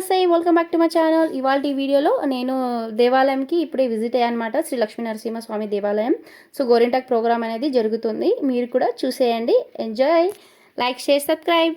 నమస్తే welcome back to my channel ఇవాళ ఈ వీడియోలో నేను దేవాలయంకి ఇప్పుడే విజిట్ అయ్యానమాట శ్రీ లక్ష్మీ నరసింహస్వామి దేవాలయం సో గోరింటాక్ ప్రోగ్రామ్ అనేది జరుగుతుంది మీరు కూడా చూసేయండి ఎంజాయ్ లైక్ షేర్ సబ్స్క్రైబ్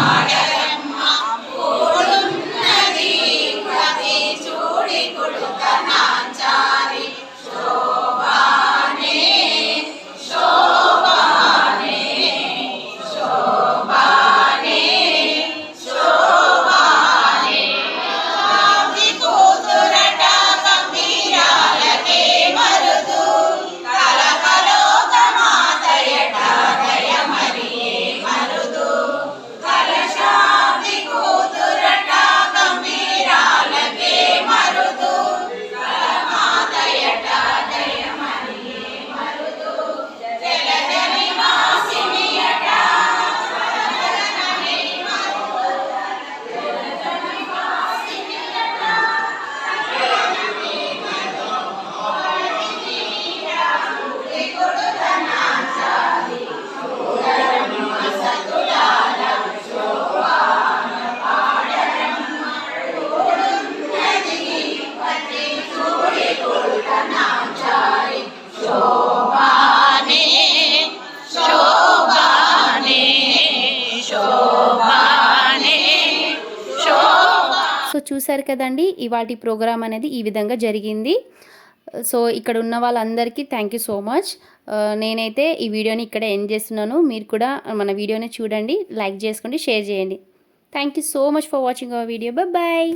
చూశారు కదండి ఇవాటి ప్రోగ్రామ్ అనేది ఈ విధంగా జరిగింది. సో ఇక్కడ ఉన్న వాళ్ళందరికీ థ్యాంక్ యూ సో మచ్. నేనైతే ఈ వీడియోని ఇక్కడ ఎండ్ చేస్తున్నాను. మీరు కూడా మన వీడియోని చూడండి లైక్ చేసుకోండి షేర్ చేయండి. Thank you so much for watching our video. Bye